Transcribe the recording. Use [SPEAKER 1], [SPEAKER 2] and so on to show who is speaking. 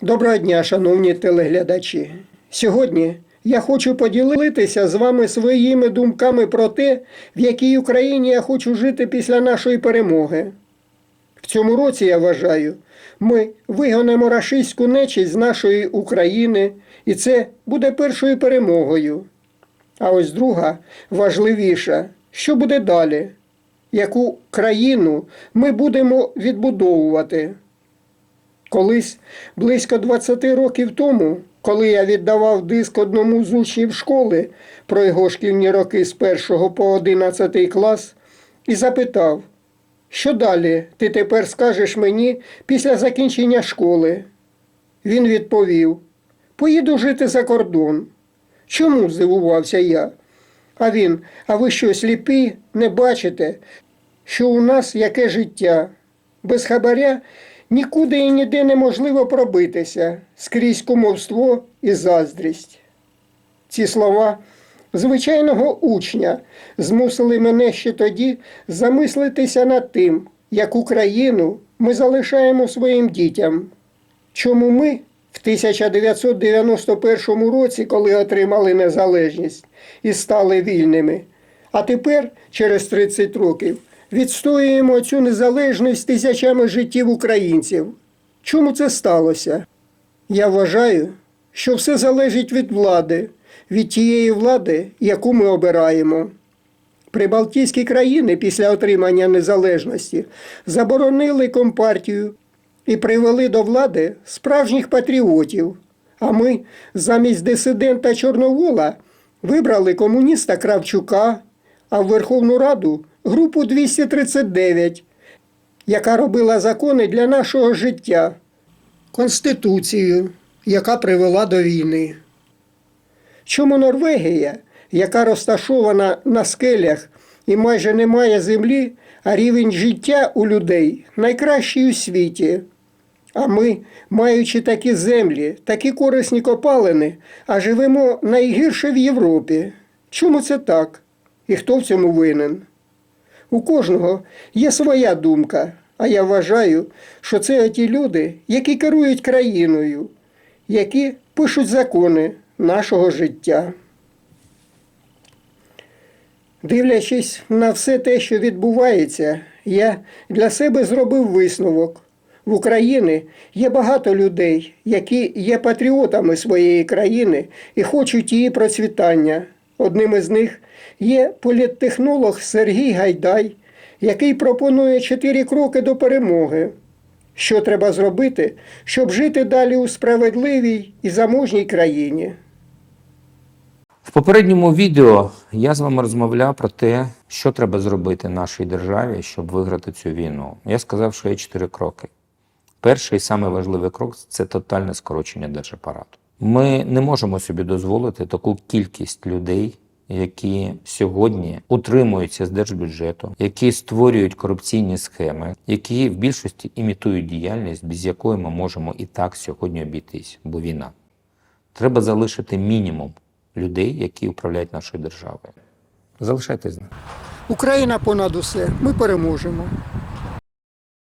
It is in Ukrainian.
[SPEAKER 1] Доброго дня, шановні телеглядачі. Сьогодні я хочу поділитися з вами своїми думками про те, в якій Україні я хочу жити після нашої перемоги. В цьому році, я вважаю, ми вигонимо рашистську нечість з нашої України, і це буде першою перемогою. А ось друга, важливіша, що буде далі? Яку країну ми будемо відбудовувати? Колись, близько 20 років тому, коли я віддавав диск одному з учнів школи про його шкільні роки з 1 по 11 клас, і запитав, що далі ти тепер скажеш мені після закінчення школи? Він відповів: Поїду жити за кордон. Чому? здивувався я. А він, а ви що, сліпі, не бачите, що у нас яке життя? Без хабаря нікуди і ніде неможливо пробитися, скрізь кумовство і заздрість. Ці слова звичайного учня змусили мене ще тоді замислитися над тим, яку країну ми залишаємо своїм дітям. Чому ми в 1991 році, коли отримали незалежність і стали вільними, а тепер, через 30 років, відстоюємо цю незалежність тисячами життів українців. Чому це сталося? Я вважаю, що все залежить від влади, від тієї влади, яку ми обираємо. Прибалтійські країни після отримання незалежності заборонили компартію і привели до влади справжніх патріотів. А ми замість дисидента Чорновола вибрали комуніста Кравчука, а в Верховну Раду групу 239, яка робила закони для нашого життя, Конституцію, яка привела до війни. Чому Норвегія, яка розташована на скелях і майже не має землі, а рівень життя у людей найкращий у світі? А ми, маючи такі землі, такі корисні копалини, а живемо найгірше в Європі. Чому це так? І хто в цьому винен? У кожного є своя думка, а я вважаю, що це ті люди, які керують країною, які пишуть закони нашого життя. Дивлячись на все те, що відбувається, я для себе зробив висновок. В Україні є багато людей, які є патріотами своєї країни і хочуть її процвітання. Одним із них є політтехнолог Сергій Гайдай, який пропонує чотири кроки до перемоги. Що треба зробити, щоб жити далі у справедливій і заможній країні?
[SPEAKER 2] В попередньому відео я з вами розмовляв про те, що треба зробити нашій державі, щоб виграти цю війну. Я сказав, що є чотири кроки. Перший і самий важливий крок це тотальне скорочення держапарату. Ми не можемо собі дозволити таку кількість людей, які сьогодні утримуються з держбюджету, які створюють корупційні схеми, які в більшості імітують діяльність, без якої ми можемо і так сьогодні обійтись, бо війна. Треба залишити мінімум людей, які управляють нашою державою. Залишайтесь з нами.
[SPEAKER 1] Україна понад усе, ми переможемо.